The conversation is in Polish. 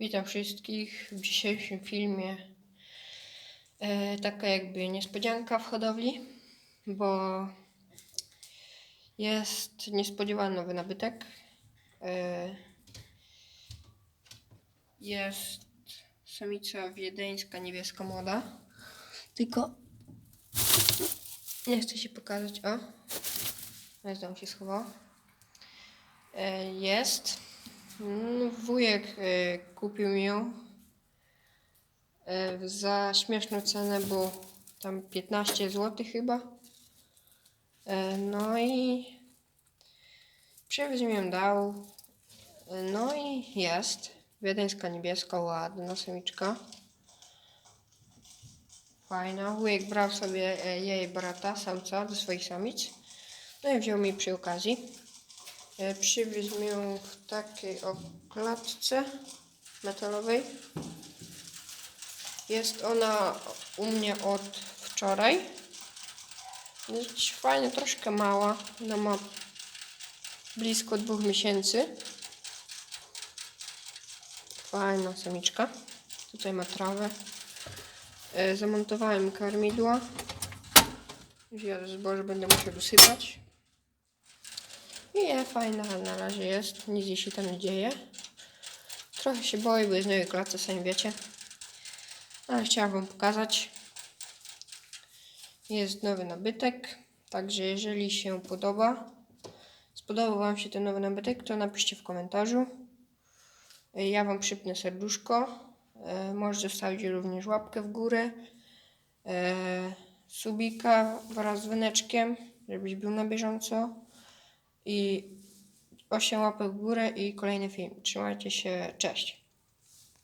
Witam wszystkich w dzisiejszym filmie. E, taka jakby niespodzianka w hodowli, bo jest niespodziewany nowy nabytek. E, jest samica wiedeńska niebieska młoda. Tylko nie chcę się pokazać. O, znowu się schował. E, jest. Mm, Wujek e, kupił ją e, za śmieszną cenę, bo tam 15 zł chyba. E, No i przywieźł mi ją dał. No i jest. Wiedeńska niebieska, ładna samiczka. Fajna. Wujek brał sobie jej brata, samca, do swoich samic. No i wziął mi przy okazji. E, Przywiózł ją w takiej o metalowej. Jest ona u mnie od wczoraj. Dość fajna, troszkę mała. Ona ma blisko dwóch miesięcy. Fajna samiczka. Tutaj ma trawę. E, Zamontowałem karmidła. Ja zboże będę musiał dosypać. Nie, fajna na razie jest. Nic jej się tam nie dzieje. Trochę się boję, bo jest nowej klatce, sami wiecie. Ale chciałam wam pokazać. Jest nowy nabytek. Także jeżeli się podoba, spodobał wam się ten nowy nabytek, to napiszcie w komentarzu. E, Ja wam przypnę serduszko. E, Możecie zostawić również łapkę w górę. E, Subika wraz z wyneczkiem, żebyś był na bieżąco i 8 łapek w górę i kolejny film. Trzymajcie się, cześć.